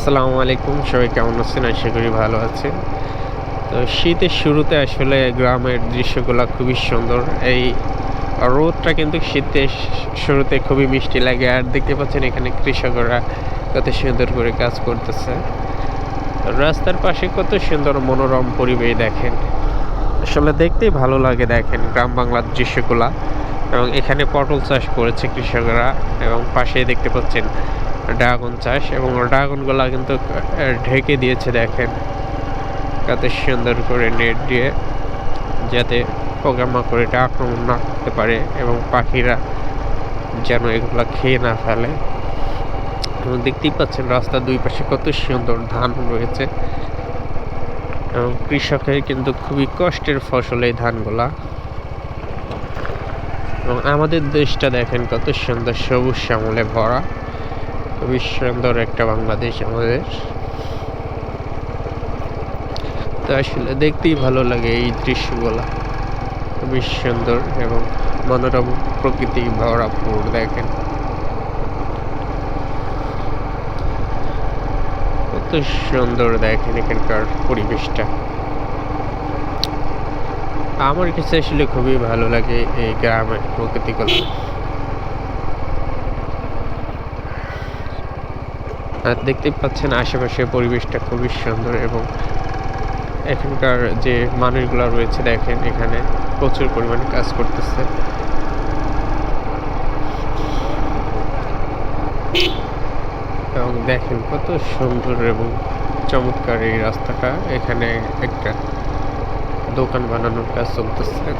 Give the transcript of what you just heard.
আসসালামু আলাইকুম। সবাই কেমন আছেন? আশা করি ভালো আছেন। তো শীতের শুরুতে আসলে গ্রামের দৃশ্যগুলো খুবই সুন্দর। এই রোদটা কিন্তু শীতের শুরুতে খুবই মিষ্টি লাগে। আর দেখতে পাচ্ছেন এখানে কৃষকরা কত সুন্দর করে কাজ করতেছে। রাস্তার পাশে কত সুন্দর মনোরম পরিবেশ দেখেন। আসলে দেখতেই ভালো লাগে দেখেন গ্রাম বাংলার দৃশ্যগুলা। এবং এখানে পটল চাষ করেছে কৃষকরা। এবং পাশে দেখতে পাচ্ছেন ড্রাগন চাষ এবং ড্রাগনগুলা কিন্তু ঢেকে দিয়েছে দেখেন। কত সুন্দর করে নেট দিয়ে যাতে পোকামাকড় আক্রমণ না করতে পারে এবং পাখিরা যেন এগুলা খেয়ে না ফেলে। এবং দেখতেই পাচ্ছেন রাস্তার দুই পাশে কত সুন্দর ধান রয়েছে। এবং কৃষকের কিন্তু খুবই কষ্টের ফসল এই ধানগুলা। এবং আমাদের দেশটা দেখেন কত সুন্দর সবুজ শ্যামলে ভরা। খুবই সুন্দর একটা বাংলাদেশ আমাদের। তো আসলে দেখতেই ভালো লাগে এই দৃশ্যগুলা। খুবই সুন্দর এবং মনোরম প্রকৃতি ভরাপুর, দেখেন। কত সুন্দর দেখেন এখানকার পরিবেশটা। আমার কাছে আসলে খুবই ভালো লাগে এই গ্রামের প্রকৃতিগুলো। আর দেখতেই পাচ্ছেন আশেপাশে পরিবেশটা খুবই সুন্দর এবং এখানকার যে মানুষগুলো রয়েছে দেখেন, এখানে প্রচুর পরিমাণে কাজ করতেছে। এবং দেখেন কত সুন্দর এবং চমৎকার এই রাস্তাটা। এখানে একটা দোকান বানানোর কাজ চলতেছে।